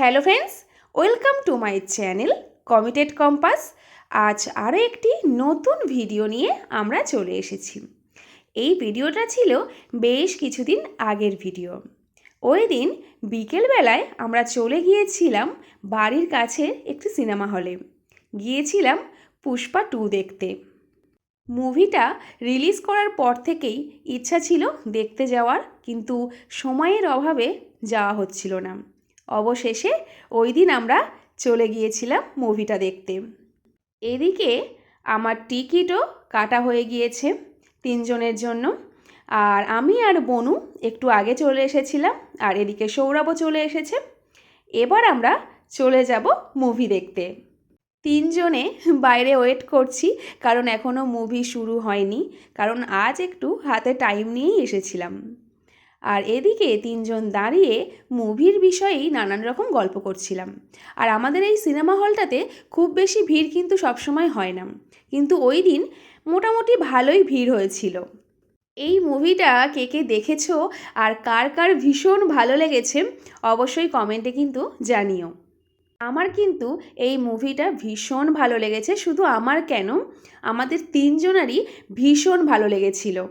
Hello friends, welcome to my channel committed compass. আজ আরও একটি নতুন ভিডিও নিয়ে আমরা চলে এসেছি। এই ভিডিওটা ছিল বেশ কিছুদিন আগের ভিডিও। ওই দিন বিকেলবেলায় আমরা চলে গিয়েছিলাম বাড়ির কাছে একটি সিনেমা হলে। গিয়েছিলাম পুষ্পা টু দেখতে। মুভিটা রিলিজ করার পর থেকেই ইচ্ছা ছিল দেখতে যাওয়ার, কিন্তু সময়ের অভাবে যাওয়া হচ্ছিল না। অবশেষে ওই দিন আমরা চলে গিয়েছিলাম মুভিটা দেখতে। এদিকে আমার টিকিটও কাটা হয়ে গিয়েছে তিনজনের জন্য। আর আমি আর বনু একটু আগে চলে এসেছিলাম, আর এদিকে সৌরভও চলে এসেছে। এবার আমরা চলে যাব মুভি দেখতে। তিনজনে বাইরে ওয়েট করছি, কারণ এখনও মুভি শুরু হয়নি, কারণ আজ একটু হাতে টাইম নিয়েই এসেছিলাম। আর এদিকে তিনজন দাঁড়িয়ে মুভির বিষয়েই নানান রকম গল্প করছিলাম। আর আমাদের এই সিনেমা হলটাতে খুব বেশি ভিড় কিন্তু সবসময় হয় না। কিন্তু ওই দিন মোটামুটি ভালোই ভিড় হয়েছিল। এই মুভিটা কে কে দেখেছ আর কার কার ভীষণ ভালো লেগেছে অবশ্যই কমেন্টে কিন্তু জানিও। আমার কিন্তু এই মুভিটা ভীষণ ভালো লেগেছে, শুধু আমার কেন? আমাদের তিনজনারই ভীষণ ভালো লেগেছিল।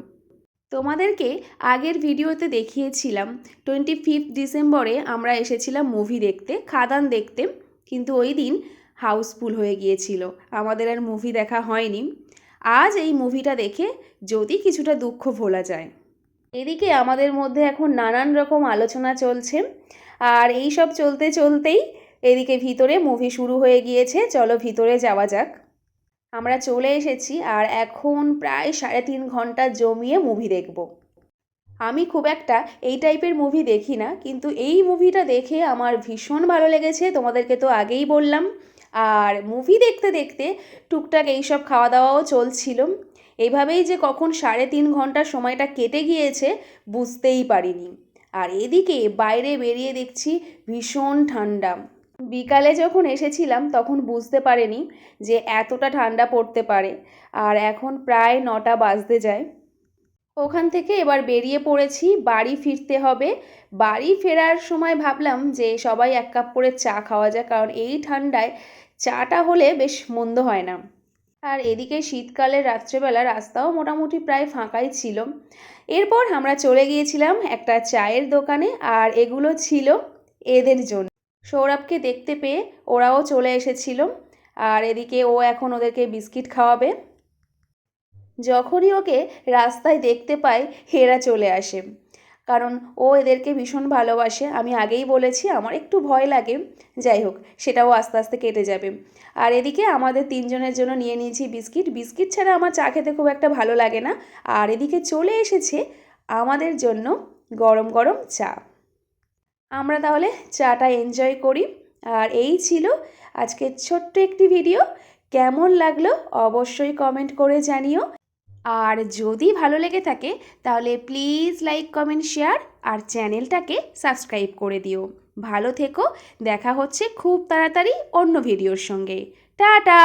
তোমাদেরকে আগের ভিডিওতে দেখিয়েছিলাম টোয়েন্টি ফিফথ ডিসেম্বরে আমরা এসেছিলাম মুভি দেখতে, খাদান দেখতে, কিন্তু ওই দিন হাউসফুল হয়ে গিয়েছিল, আমাদের আর মুভি দেখা হয়নি। আজ এই মুভিটা দেখে যদি কিছুটা দুঃখ ভোলা যায়। এদিকে আমাদের মধ্যে এখন নানান রকম আলোচনা চলছে, আর এই সব চলতে চলতেই এদিকে ভিতরে মুভি শুরু হয়ে গিয়েছে, চলো ভিতরে যাওয়া যাক। আমরা চলে এসেছি আর এখন প্রায় সাড়ে তিন ঘণ্টা জমিয়ে মুভি দেখব। আমি খুব একটা এই টাইপের মুভি দেখি না, কিন্তু এই মুভিটা দেখে আমার ভীষণ ভালো লেগেছে, তোমাদেরকে তো আগেই বললাম। আর মুভি দেখতে দেখতে টুকটাক এইসব খাওয়া দাওয়াও চলছিল। এইভাবেই যে কখন সাড়ে তিন ঘণ্টা সময়টা কেটে গিয়েছে, বুঝতেই পারিনি। আর এদিকে বাইরে বেরিয়ে দেখছি ভীষণ ঠান্ডা। বিকালে যখন এসেছিলাম, তখন বুঝতে পারিনি যে এতটা ঠান্ডা পড়তে পারে। আর এখন প্রায় নটা বাজতে যায়। ওখান থেকে এবার বেরিয়ে পড়েছি, বাড়ি ফিরতে হবে। বাড়ি ফেরার সময় ভাবলাম যে সবাই এক কাপ করে চা খাওয়া যায় কারণ এই ঠান্ডায় চাটা হলে বেশ মন্দ হয় না। আর এদিকে শীতকালে রাত্রেবেলা রাস্তাও মোটামুটি প্রায় ফাঁকাই ছিল। এরপর আমরা চলে গিয়েছিলাম একটা চায়ের দোকানে, আর এগুলো ছিল এদের জন্য। সৌরভকে দেখতে পেয়ে ওরাও চলে এসেছিল। আর এদিকে ও এখন ওদেরকে বিস্কিট খাওয়াবে। যখনই ওকে রাস্তায় দেখতে পাই হেরা চলে আসে। কারণ ও এদেরকে ভীষণ ভালোবাসে। আমি আগেই বলেছি, আমার একটু ভয় লাগে। যাই হোক, সেটাও আস্তে আস্তে কেটে যাবে। আর এদিকে আমাদের তিনজনের জন্য নিয়ে নিয়েছি বিস্কিট। বিস্কিট ছাড়া আমার চা খেতে খুব একটা ভালো লাগে না। আর এদিকে চলে এসেছে আমাদের জন্য গরম গরম চা। আমরা তাহলে চাটা এনজয় করি। আর এই ছিল আজকের ছোট্ট একটি ভিডিও কেমন লাগল অবশ্যই কমেন্ট করে জানিও। আর যদি ভালো লেগে থাকে, তাহলে প্লিজ লাইক কমেন্ট শেয়ার আর চ্যানেলটাকে সাবস্ক্রাইব করে দিও। ভালো থেকো, দেখা হচ্ছে খুব তাড়াতাড়ি অন্য ভিডিওর সঙ্গে। টাটা!